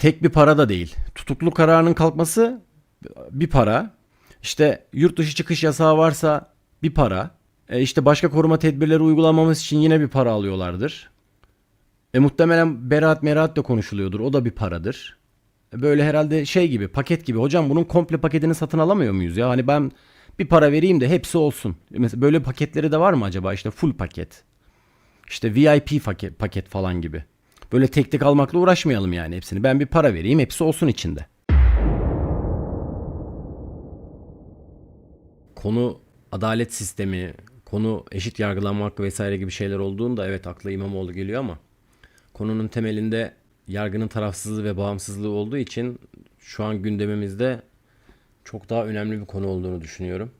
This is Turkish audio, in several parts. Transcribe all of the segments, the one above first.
tek bir para da değil. Tutukluk kararının kalkması bir para. İşte yurt dışı çıkış yasağı varsa bir para. E işte başka koruma tedbirleri uygulamamız için yine bir para alıyorlardır. E muhtemelen beraat meraat de konuşuluyordur. O da bir paradır. E böyle herhalde şey gibi paket gibi. Hocam bunun komple paketini satın alamıyor muyuz ya? Hani ben bir para vereyim de hepsi olsun. E Mesela böyle paketleri de var mı acaba? İşte full paket. İşte VIP paket falan gibi. Böyle tek tek almakla uğraşmayalım yani hepsini. Ben bir para vereyim hepsi olsun içinde. Konu adalet sistemi, konu eşit yargılanma hakkı vesaire gibi şeyler olduğunda evet akla İmamoğlu geliyor ama konunun temelinde yargının tarafsızlığı ve bağımsızlığı olduğu için şu an gündemimizde çok daha önemli bir konu olduğunu düşünüyorum.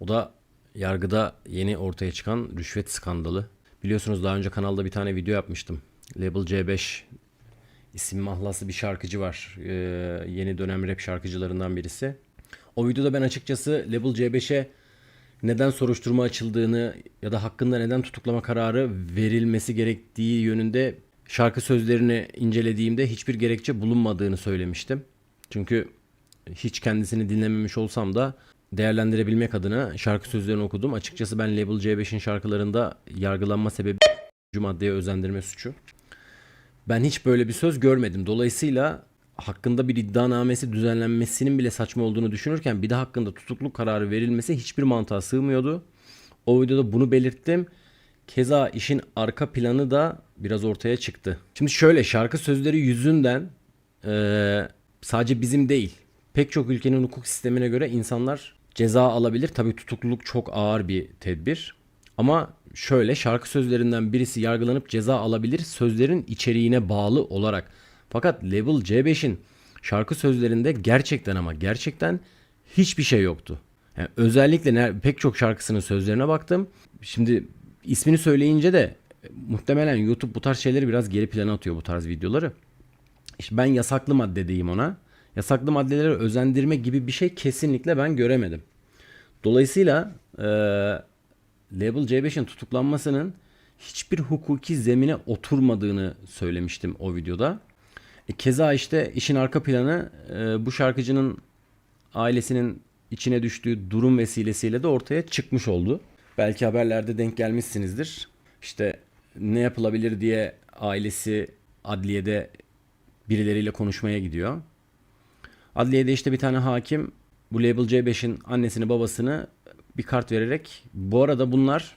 O da yargıda yeni ortaya çıkan rüşvet skandalı. Biliyorsunuz daha önce kanalda bir tane video yapmıştım. Label C5 isim mahlası bir şarkıcı var. Ee, yeni dönem rap şarkıcılarından birisi. O videoda ben açıkçası Label C5'e neden soruşturma açıldığını ya da hakkında neden tutuklama kararı verilmesi gerektiği yönünde şarkı sözlerini incelediğimde hiçbir gerekçe bulunmadığını söylemiştim. Çünkü hiç kendisini dinlememiş olsam da değerlendirebilmek adına şarkı sözlerini okudum. Açıkçası ben Label C5'in şarkılarında yargılanma sebebi maddeye özendirme suçu. Ben hiç böyle bir söz görmedim. Dolayısıyla hakkında bir iddianamesi düzenlenmesinin bile saçma olduğunu düşünürken bir de hakkında tutukluk kararı verilmesi hiçbir mantığa sığmıyordu. O videoda bunu belirttim. Keza işin arka planı da biraz ortaya çıktı. Şimdi şöyle şarkı sözleri yüzünden eee, sadece bizim değil pek çok ülkenin hukuk sistemine göre insanlar ceza alabilir. Tabii tutukluluk çok ağır bir tedbir. Ama şöyle şarkı sözlerinden birisi yargılanıp ceza alabilir sözlerin içeriğine bağlı olarak. Fakat Level C5'in şarkı sözlerinde gerçekten ama gerçekten hiçbir şey yoktu. Yani özellikle pek çok şarkısının sözlerine baktım. Şimdi ismini söyleyince de muhtemelen YouTube bu tarz şeyleri biraz geri plana atıyor bu tarz videoları. İşte ben yasaklı madde diyeyim ona. Yasaklı maddelere özendirme gibi bir şey kesinlikle ben göremedim. Dolayısıyla e, Label C5'in tutuklanmasının hiçbir hukuki zemine oturmadığını söylemiştim o videoda. E, keza işte işin arka planı e, bu şarkıcının ailesinin içine düştüğü durum vesilesiyle de ortaya çıkmış oldu. Belki haberlerde denk gelmişsinizdir. İşte ne yapılabilir diye ailesi adliyede birileriyle konuşmaya gidiyor. Adliyede işte bir tane hakim bu Label C5'in annesini babasını bir kart vererek bu arada bunlar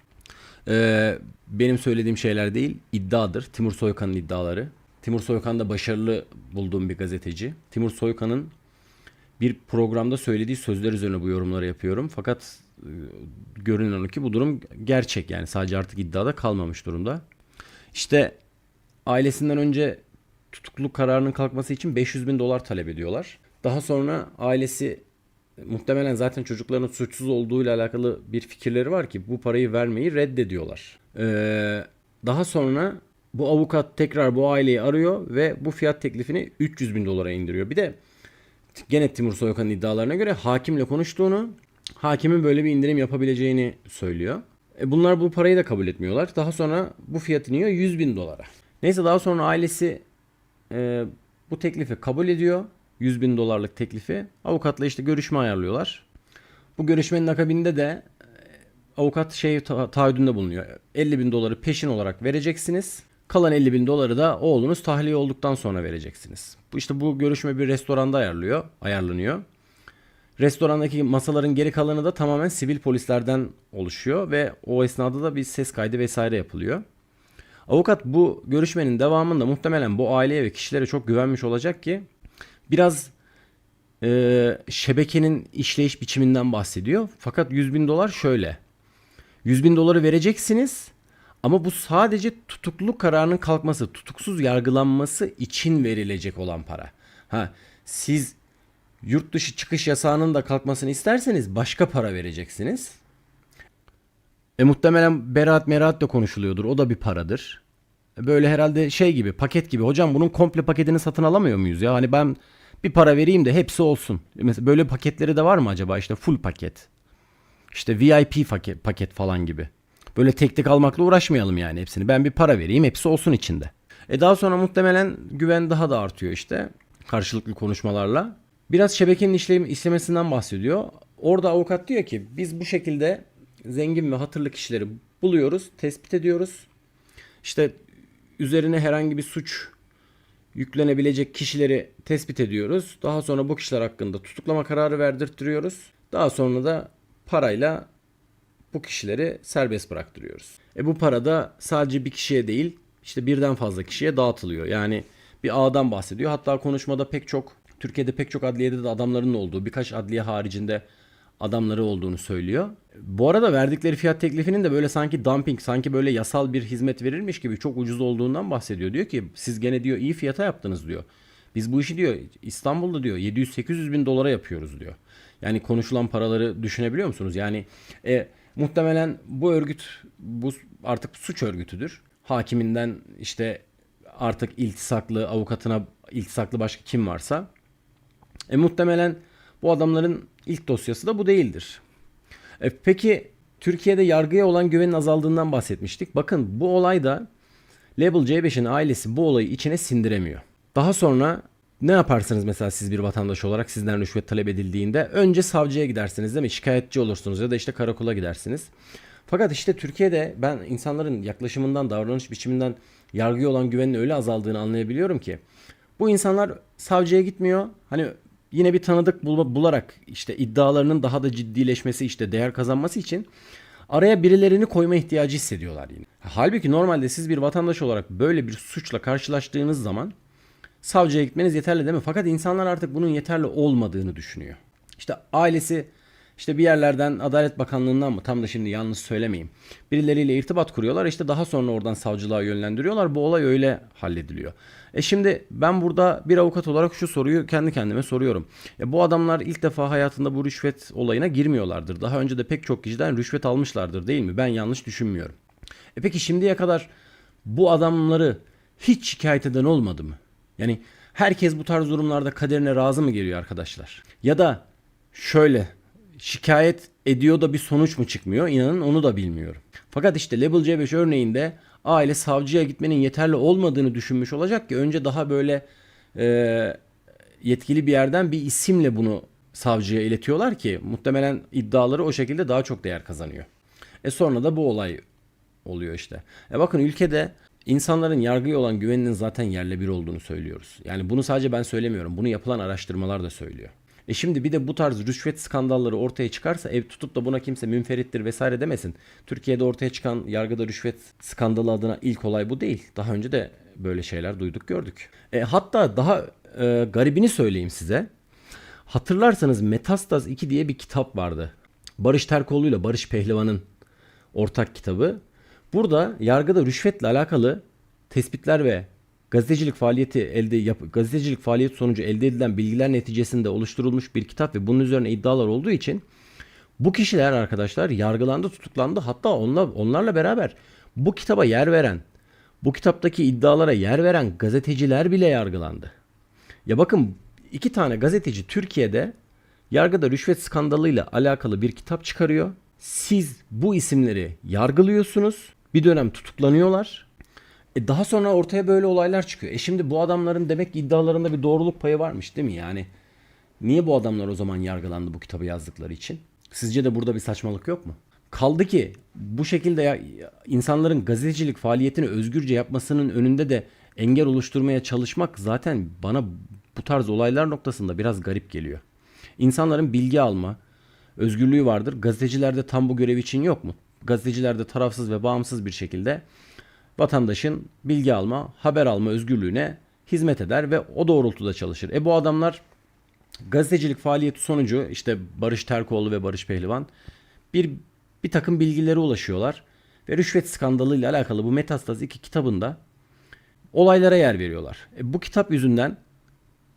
e, benim söylediğim şeyler değil iddiadır. Timur Soykan'ın iddiaları. Timur Soykan da başarılı bulduğum bir gazeteci. Timur Soykan'ın bir programda söylediği sözler üzerine bu yorumları yapıyorum. Fakat e, görünen o ki bu durum gerçek yani sadece artık iddiada kalmamış durumda. İşte ailesinden önce tutukluluk kararının kalkması için 500 bin dolar talep ediyorlar. Daha sonra ailesi muhtemelen zaten çocukların suçsuz olduğuyla alakalı bir fikirleri var ki bu parayı vermeyi reddediyorlar. Ee, daha sonra bu avukat tekrar bu aileyi arıyor ve bu fiyat teklifini 300 bin dolara indiriyor. Bir de gene Timur Soykan'ın iddialarına göre hakimle konuştuğunu, hakimin böyle bir indirim yapabileceğini söylüyor. E bunlar bu parayı da kabul etmiyorlar. Daha sonra bu fiyat iniyor 100 bin dolara. Neyse daha sonra ailesi e, bu teklifi kabul ediyor. 100 bin dolarlık teklifi. Avukatla işte görüşme ayarlıyorlar. Bu görüşmenin akabinde de e, avukat şey ta- taahhüdünde bulunuyor. 50 bin doları peşin olarak vereceksiniz. Kalan 50 bin doları da oğlunuz tahliye olduktan sonra vereceksiniz. Bu işte bu görüşme bir restoranda ayarlıyor, ayarlanıyor. Restorandaki masaların geri kalanı da tamamen sivil polislerden oluşuyor ve o esnada da bir ses kaydı vesaire yapılıyor. Avukat bu görüşmenin devamında muhtemelen bu aileye ve kişilere çok güvenmiş olacak ki biraz e, şebekenin işleyiş biçiminden bahsediyor. Fakat 100 bin dolar şöyle. 100 bin doları vereceksiniz ama bu sadece tutukluluk kararının kalkması, tutuksuz yargılanması için verilecek olan para. Ha, siz yurt dışı çıkış yasağının da kalkmasını isterseniz başka para vereceksiniz. E muhtemelen beraat meraat de konuşuluyordur. O da bir paradır. E Böyle herhalde şey gibi paket gibi. Hocam bunun komple paketini satın alamıyor muyuz ya? Hani ben bir para vereyim de hepsi olsun. Mesela böyle paketleri de var mı acaba? İşte full paket. İşte VIP paket, falan gibi. Böyle tek tek almakla uğraşmayalım yani hepsini. Ben bir para vereyim hepsi olsun içinde. E daha sonra muhtemelen güven daha da artıyor işte karşılıklı konuşmalarla. Biraz şebekenin işlem, işlemesinden bahsediyor. Orada avukat diyor ki biz bu şekilde zengin ve hatırlı kişileri buluyoruz, tespit ediyoruz. İşte üzerine herhangi bir suç yüklenebilecek kişileri tespit ediyoruz. Daha sonra bu kişiler hakkında tutuklama kararı verdirtiyoruz. Daha sonra da parayla bu kişileri serbest bıraktırıyoruz. E bu para da sadece bir kişiye değil işte birden fazla kişiye dağıtılıyor. Yani bir ağdan bahsediyor. Hatta konuşmada pek çok Türkiye'de pek çok adliyede de adamların olduğu birkaç adliye haricinde adamları olduğunu söylüyor. Bu arada verdikleri fiyat teklifinin de böyle sanki dumping, sanki böyle yasal bir hizmet verilmiş gibi çok ucuz olduğundan bahsediyor. Diyor ki siz gene diyor iyi fiyata yaptınız diyor. Biz bu işi diyor İstanbul'da diyor 700-800 bin dolara yapıyoruz diyor. Yani konuşulan paraları düşünebiliyor musunuz? Yani e, muhtemelen bu örgüt bu artık suç örgütüdür. Hakiminden işte artık iltisaklı avukatına iltisaklı başka kim varsa. E, muhtemelen bu adamların ilk dosyası da bu değildir. E, peki Türkiye'de yargıya olan güvenin azaldığından bahsetmiştik. Bakın bu olayda Label C5'in ailesi bu olayı içine sindiremiyor. Daha sonra ne yaparsınız mesela siz bir vatandaş olarak sizden rüşvet talep edildiğinde? Önce savcıya gidersiniz değil mi? Şikayetçi olursunuz ya da işte karakola gidersiniz. Fakat işte Türkiye'de ben insanların yaklaşımından, davranış biçiminden yargıya olan güvenin öyle azaldığını anlayabiliyorum ki. Bu insanlar savcıya gitmiyor. Hani yine bir tanıdık bul- bularak işte iddialarının daha da ciddileşmesi işte değer kazanması için araya birilerini koyma ihtiyacı hissediyorlar yine. Halbuki normalde siz bir vatandaş olarak böyle bir suçla karşılaştığınız zaman savcıya gitmeniz yeterli değil mi? Fakat insanlar artık bunun yeterli olmadığını düşünüyor. İşte ailesi işte bir yerlerden Adalet Bakanlığı'ndan mı tam da şimdi yanlış söylemeyeyim. Birileriyle irtibat kuruyorlar işte daha sonra oradan savcılığa yönlendiriyorlar. Bu olay öyle hallediliyor. E şimdi ben burada bir avukat olarak şu soruyu kendi kendime soruyorum. E bu adamlar ilk defa hayatında bu rüşvet olayına girmiyorlardır. Daha önce de pek çok kişiden rüşvet almışlardır değil mi? Ben yanlış düşünmüyorum. E peki şimdiye kadar bu adamları hiç şikayet eden olmadı mı? Yani herkes bu tarz durumlarda kaderine razı mı geliyor arkadaşlar? Ya da şöyle şikayet ediyor da bir sonuç mu çıkmıyor? İnanın onu da bilmiyorum. Fakat işte Level C5 örneğinde aile savcıya gitmenin yeterli olmadığını düşünmüş olacak ki önce daha böyle e, yetkili bir yerden bir isimle bunu savcıya iletiyorlar ki muhtemelen iddiaları o şekilde daha çok değer kazanıyor. E sonra da bu olay oluyor işte. E bakın ülkede insanların yargıya olan güveninin zaten yerle bir olduğunu söylüyoruz. Yani bunu sadece ben söylemiyorum. Bunu yapılan araştırmalar da söylüyor. E şimdi bir de bu tarz rüşvet skandalları ortaya çıkarsa ev tutup da buna kimse münferittir vesaire demesin. Türkiye'de ortaya çıkan yargıda rüşvet skandalı adına ilk olay bu değil. Daha önce de böyle şeyler duyduk gördük. E, hatta daha e, garibini söyleyeyim size. Hatırlarsanız Metastaz 2 diye bir kitap vardı. Barış Terkoğlu ile Barış Pehlivan'ın ortak kitabı. Burada yargıda rüşvetle alakalı tespitler ve gazetecilik faaliyeti elde yap, gazetecilik faaliyet sonucu elde edilen bilgiler neticesinde oluşturulmuş bir kitap ve bunun üzerine iddialar olduğu için bu kişiler arkadaşlar yargılandı, tutuklandı. Hatta onla, onlarla beraber bu kitaba yer veren, bu kitaptaki iddialara yer veren gazeteciler bile yargılandı. Ya bakın iki tane gazeteci Türkiye'de yargıda rüşvet skandalıyla alakalı bir kitap çıkarıyor. Siz bu isimleri yargılıyorsunuz. Bir dönem tutuklanıyorlar. E daha sonra ortaya böyle olaylar çıkıyor. E şimdi bu adamların demek iddialarında bir doğruluk payı varmış değil mi? Yani niye bu adamlar o zaman yargılandı bu kitabı yazdıkları için? Sizce de burada bir saçmalık yok mu? Kaldı ki bu şekilde ya, insanların gazetecilik faaliyetini özgürce yapmasının önünde de engel oluşturmaya çalışmak zaten bana bu tarz olaylar noktasında biraz garip geliyor. İnsanların bilgi alma özgürlüğü vardır. Gazetecilerde tam bu görev için yok mu? Gazetecilerde tarafsız ve bağımsız bir şekilde vatandaşın bilgi alma, haber alma özgürlüğüne hizmet eder ve o doğrultuda çalışır. E bu adamlar gazetecilik faaliyeti sonucu işte Barış Terkoğlu ve Barış Pehlivan bir bir takım bilgilere ulaşıyorlar ve rüşvet skandalıyla alakalı bu Metastaz 2 kitabında olaylara yer veriyorlar. E bu kitap yüzünden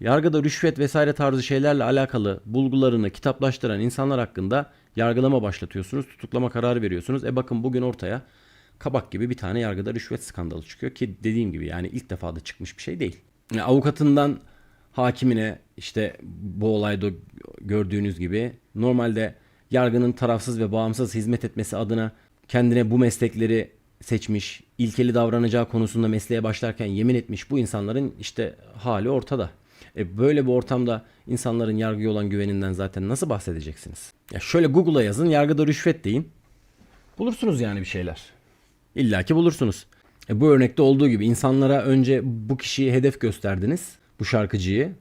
yargıda rüşvet vesaire tarzı şeylerle alakalı bulgularını kitaplaştıran insanlar hakkında yargılama başlatıyorsunuz, tutuklama kararı veriyorsunuz. E bakın bugün ortaya kabak gibi bir tane yargıda rüşvet skandalı çıkıyor ki dediğim gibi yani ilk defa da çıkmış bir şey değil. Yani avukatından hakimine işte bu olayda gördüğünüz gibi normalde yargının tarafsız ve bağımsız hizmet etmesi adına kendine bu meslekleri seçmiş, ilkeli davranacağı konusunda mesleğe başlarken yemin etmiş bu insanların işte hali ortada. E böyle bir ortamda insanların yargıya olan güveninden zaten nasıl bahsedeceksiniz? Ya şöyle Google'a yazın yargıda rüşvet deyin. Bulursunuz yani bir şeyler. İlla ki bulursunuz. E bu örnekte olduğu gibi insanlara önce bu kişiyi hedef gösterdiniz. Bu şarkıcıyı.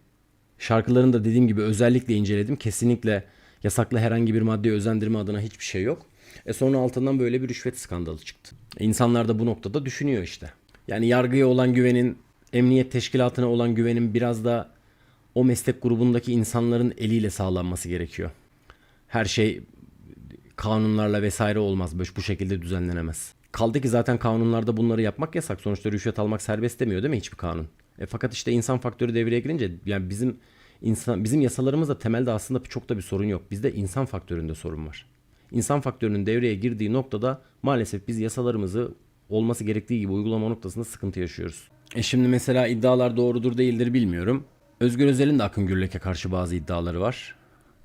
Şarkılarını da dediğim gibi özellikle inceledim. Kesinlikle yasaklı herhangi bir maddeye özendirme adına hiçbir şey yok. E sonra altından böyle bir rüşvet skandalı çıktı. E insanlar da bu noktada düşünüyor işte. Yani yargıya olan güvenin, emniyet teşkilatına olan güvenin biraz da o meslek grubundaki insanların eliyle sağlanması gerekiyor. Her şey kanunlarla vesaire olmaz. Böyle bu şekilde düzenlenemez. Kaldı ki zaten kanunlarda bunları yapmak yasak. Sonuçta rüşvet almak serbest demiyor değil mi hiçbir kanun? E fakat işte insan faktörü devreye girince yani bizim insan bizim yasalarımızda temelde aslında çok da bir sorun yok. Bizde insan faktöründe sorun var. İnsan faktörünün devreye girdiği noktada maalesef biz yasalarımızı olması gerektiği gibi uygulama noktasında sıkıntı yaşıyoruz. E şimdi mesela iddialar doğrudur değildir bilmiyorum. Özgür Özel'in de Akın Gürlek'e karşı bazı iddiaları var.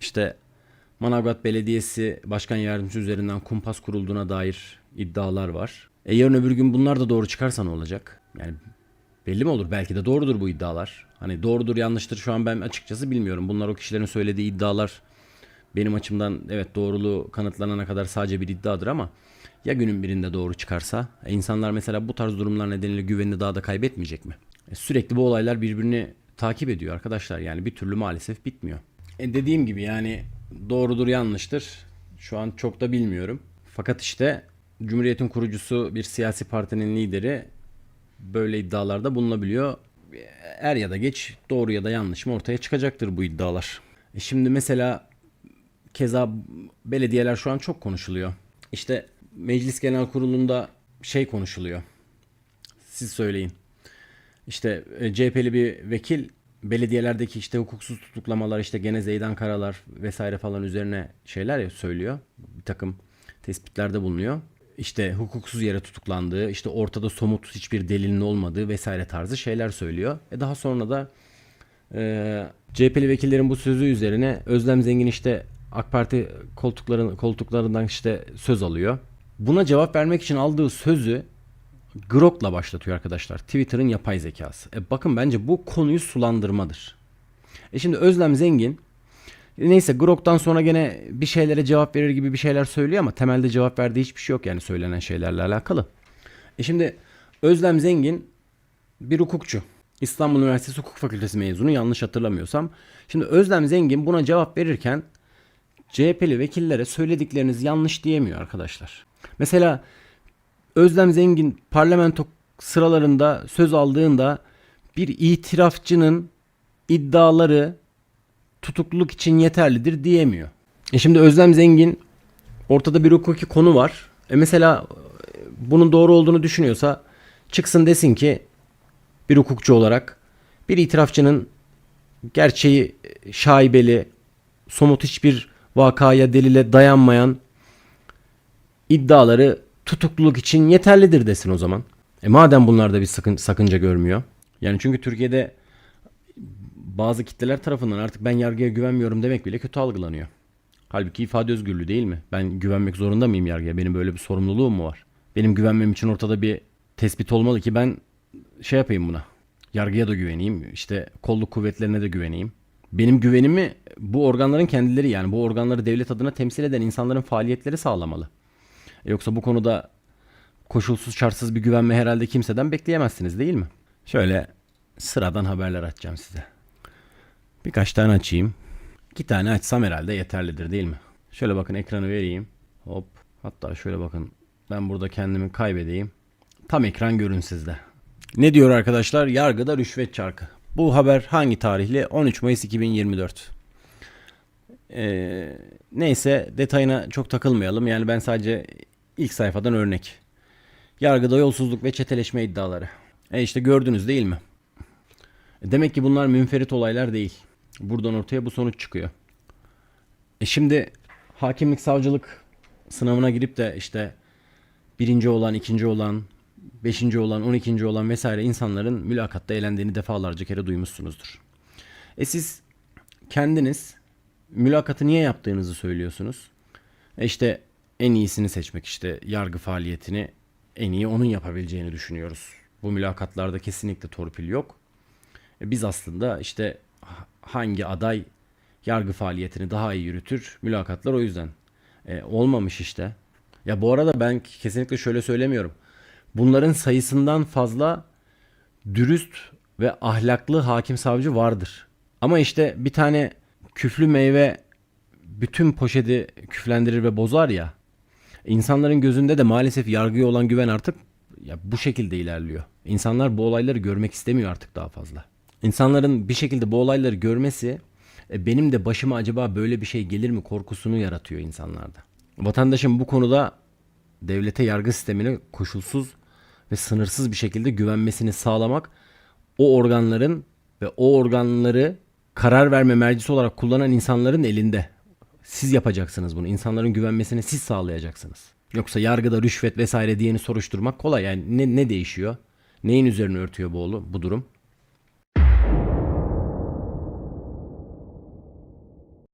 İşte Manavgat Belediyesi Başkan Yardımcısı üzerinden kumpas kurulduğuna dair iddialar var. E yarın öbür gün bunlar da doğru çıkarsa ne olacak? Yani belli mi olur? Belki de doğrudur bu iddialar. Hani doğrudur yanlıştır şu an ben açıkçası bilmiyorum. Bunlar o kişilerin söylediği iddialar benim açımdan evet doğruluğu kanıtlanana kadar sadece bir iddiadır ama ya günün birinde doğru çıkarsa e insanlar mesela bu tarz durumlar nedeniyle güvenini daha da kaybetmeyecek mi? E sürekli bu olaylar birbirini takip ediyor arkadaşlar. Yani bir türlü maalesef bitmiyor. E dediğim gibi yani doğrudur yanlıştır. Şu an çok da bilmiyorum. Fakat işte Cumhuriyet'in kurucusu bir siyasi partinin lideri böyle iddialarda bulunabiliyor. Er ya da geç doğru ya da yanlış mı ortaya çıkacaktır bu iddialar. E şimdi mesela keza belediyeler şu an çok konuşuluyor. İşte Meclis Genel Kurulu'nda şey konuşuluyor. Siz söyleyin. İşte e, CHP'li bir vekil belediyelerdeki işte hukuksuz tutuklamalar işte gene Zeydan Karalar vesaire falan üzerine şeyler ya söylüyor. Bir takım tespitlerde bulunuyor. İşte hukuksuz yere tutuklandığı, işte ortada somut hiçbir delilin olmadığı vesaire tarzı şeyler söylüyor. E daha sonra da e, CHP'li vekillerin bu sözü üzerine Özlem Zengin işte AK Parti koltukların koltuklarından işte söz alıyor. Buna cevap vermek için aldığı sözü Grok'la başlatıyor arkadaşlar. Twitter'ın yapay zekası. E bakın bence bu konuyu sulandırmadır. E şimdi Özlem Zengin neyse Grok'tan sonra gene bir şeylere cevap verir gibi bir şeyler söylüyor ama temelde cevap verdiği hiçbir şey yok yani söylenen şeylerle alakalı. E şimdi Özlem Zengin bir hukukçu. İstanbul Üniversitesi Hukuk Fakültesi mezunu yanlış hatırlamıyorsam. Şimdi Özlem Zengin buna cevap verirken CHP'li vekillere söyledikleriniz yanlış diyemiyor arkadaşlar. Mesela Özlem Zengin parlamento sıralarında söz aldığında bir itirafçının iddiaları tutukluluk için yeterlidir diyemiyor. E şimdi Özlem Zengin ortada bir hukuki konu var. E mesela bunun doğru olduğunu düşünüyorsa çıksın desin ki bir hukukçu olarak bir itirafçının gerçeği şaibeli, somut hiçbir vakaya delile dayanmayan iddiaları tutukluluk için yeterlidir desin o zaman. E madem bunlarda bir sakın, sakınca görmüyor. Yani çünkü Türkiye'de bazı kitleler tarafından artık ben yargıya güvenmiyorum demek bile kötü algılanıyor. Halbuki ifade özgürlüğü değil mi? Ben güvenmek zorunda mıyım yargıya? Benim böyle bir sorumluluğum mu var? Benim güvenmem için ortada bir tespit olmalı ki ben şey yapayım buna. Yargıya da güveneyim. işte kolluk kuvvetlerine de güveneyim. Benim güvenimi bu organların kendileri yani bu organları devlet adına temsil eden insanların faaliyetleri sağlamalı. Yoksa bu konuda koşulsuz şartsız bir güvenme herhalde kimseden bekleyemezsiniz değil mi? Şöyle sıradan haberler açacağım size. Birkaç tane açayım. İki tane açsam herhalde yeterlidir değil mi? Şöyle bakın ekranı vereyim. Hop. Hatta şöyle bakın. Ben burada kendimi kaybedeyim. Tam ekran görün sizde. Ne diyor arkadaşlar? Yargıda rüşvet çarkı. Bu haber hangi tarihli? 13 Mayıs 2024. Ee, neyse detayına çok takılmayalım. Yani ben sadece ilk sayfadan örnek. Yargıda yolsuzluk ve çeteleşme iddiaları. E işte gördünüz değil mi? E demek ki bunlar münferit olaylar değil. Buradan ortaya bu sonuç çıkıyor. E şimdi hakimlik savcılık sınavına girip de işte birinci olan, ikinci olan, beşinci olan, on ikinci olan vesaire insanların mülakatta eğlendiğini defalarca kere duymuşsunuzdur. E siz kendiniz mülakatı niye yaptığınızı söylüyorsunuz. E işte en iyisini seçmek işte yargı faaliyetini en iyi onun yapabileceğini düşünüyoruz. Bu mülakatlarda kesinlikle torpil yok. E, Biz aslında işte hangi aday yargı faaliyetini daha iyi yürütür mülakatlar o yüzden. E, olmamış işte. Ya bu arada ben kesinlikle şöyle söylemiyorum. Bunların sayısından fazla dürüst ve ahlaklı hakim savcı vardır. Ama işte bir tane küflü meyve bütün poşeti küflendirir ve bozar ya. İnsanların gözünde de maalesef yargıya olan güven artık ya bu şekilde ilerliyor. İnsanlar bu olayları görmek istemiyor artık daha fazla. İnsanların bir şekilde bu olayları görmesi e, benim de başıma acaba böyle bir şey gelir mi korkusunu yaratıyor insanlarda. Vatandaşın bu konuda devlete yargı sistemine koşulsuz ve sınırsız bir şekilde güvenmesini sağlamak o organların ve o organları karar verme mercisi olarak kullanan insanların elinde. Siz yapacaksınız bunu. İnsanların güvenmesini siz sağlayacaksınız. Yoksa yargıda rüşvet vesaire diyeni soruşturmak kolay. Yani ne, ne değişiyor? Neyin üzerine örtüyor bu, bu durum?